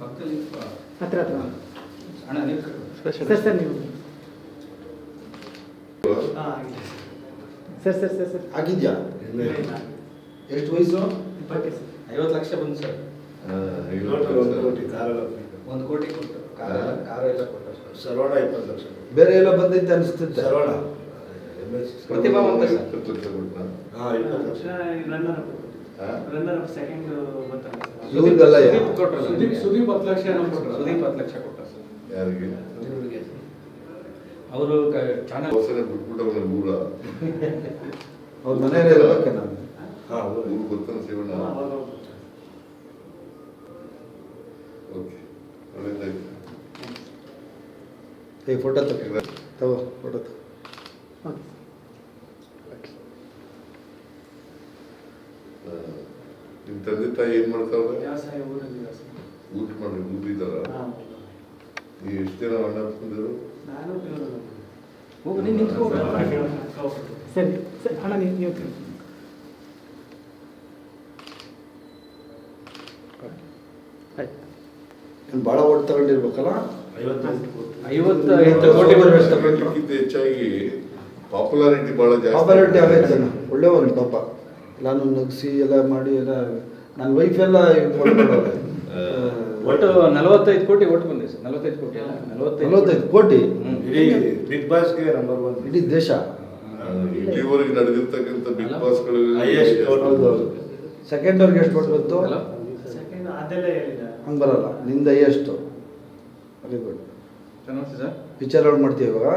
ಪಕ್ಕದಲ್ಲಿ ಹತ್ರ ಹತ್ರ. ಅಣ್ಣ ನೀವು ಸರ್ ಸರ್ ನೀವು. ಸರ್. ಸರ್ ಸರ್ ಸರ್ ಆಗಿದ್ಯಾ? ಎಷ್ಟು ವಯಸ್ಸು? ಇಪ್ಪತ್ತೈದು ಸರ್. ಐವತ್ತು ಲಕ್ಷ ಬಂತು ಸರ್. ಒಂದು ಕೋಟಿ ಕೊಟ್ಟು ಕಾರ ಕಾರು ಎಲ್ಲ ಕೊಟ್ಟು ಸರ್. ಸರ್ವಣ ಇಪ್ಪತ್ತು ಲಕ್ಷ. ಬೇರೆ ಎಲ್ಲ ಬಂದೈತೆ ಅನಿಸ್ತಿತ್ತು ಸರೋಣ ಪ್ರತಿಭಾವಂತ ಇಪ್ಪತ್ತು? ಹಾಂ ಇಪ್ಪತ್ತು ಲಕ್ಷ. ರನ್ನರ್? ರನ್ನರ್ ಸೆಕೆಂಡ್ ಬರ್ತಾರೆ ಇವ್ರಿಗೆಲ್ಲ ಸುದೀಪ್ ಸುದೀಪ್- ಹತ್ತು ಲಕ್ಷ ಏನೋ. ಸುದೀಪ್ ಹತ್ತು ಲಕ್ಷ ಕೊಟ್ಟ ಸರ್. ಯಾರಿಗೆ? ಅವರು ಚಾನಲ್ ಹೊಸನೆ ಬಿಟ್ಬಿಟ್ಟವ್ರೆ ಊರ ಅವ್ರ ಮನೆಯಲ್ಲೇ ಇರ್ಬೇಕೆ ನಾನು. ಹಾಂ ಊರು ಗೊತ್ತಾನ ಶಿವಣ್ಣ. ಓಕೆ ಏ ಫೋಟೋ ತಗೋ. ತಗೋ ಫೋಟೋ ತಗೋ. ಓಕೆ. ಹಾ. ನಿಮ್ ತಂದೆ ತಾಯಿ ಏನ್ ಮಾಡ್ತಾವ್ರೆ ಊಟ ಮಾಡಿ ಊರಿದಾರ ಹಾಂ ನೀವು ಎಷ್ಟು ಜನ ಅಣ್ಣ ತಂದಿರು? ಸರಿ ಸರಿ ಅಣ್ಣ ನೀವು ನೀವು ತಿನ್ನಿ. ಆಯ್ತು ನೀನು ಭಾಳ ಓಟ್ ತಗೊಂಡಿರ್ಬೇಕಲ್ಲ? ಹೆಚ್ಚಾಗಿ ಪಾಪ್ಯುಲಾರಿಟಿ ಬಹಳ ಜಾಸ್ತಿ ಪಾಪ್ಯುಲಾರಿಟಿ ಆಗೈತೆ ಜನ ಒಳ್ಳೆಯವನು ಪಾಪ. ನಾನು ನಗಿಸಿ ಎಲ್ಲ ಮಾಡಿ ಎಲ್ಲ ನನ್ನ ವೈಫ್ ಎಲ್ಲ. ಒಟ್ಟು ನಲವತ್ತೈದು ಕೋಟಿ ಒಟ್ಟು ಬಂದಿದೆ ಸರ್ ನಲವತ್ತೈದು ಕೋಟಿ ಅಲ್ಲ ನಲವತ್ತೈದು ಕೋಟಿ. ಹ್ಮ್. ಇಡೀ ಬಿಗ್ ಬಾಸ್ಗೆ ನಂಬರ್ ಒನ್ ಇಡೀ ದೇಶ? ಇಲ್ಲಿವರೆಗೆ ನಡೆದಿರ್ತಕ್ಕಂಥ ಬಿಗ್ ಬಾಸ್ಗಳು ಸೆಕೆಂಡ್ ಅವ್ರಿಗೆ ಎಷ್ಟು ಕೊಟ್ಟು ಬಂತು? ಹಲೋ? ಸೆಕೆಂಡ್ ಅದೆಲ್ಲ ಹೇಳಿದ ಹಂಗೆ ಬರಲ್ಲ ನಿಂದ ಎಷ್ಟು ವೆರಿ ಗುಡ್ ನಮಸ್ತೆ ಸರ್ ಪಿಕ್ಚರ್ ಅವ್ರು ಮಾಡ್ತೀವಿ ಇವಾಗ?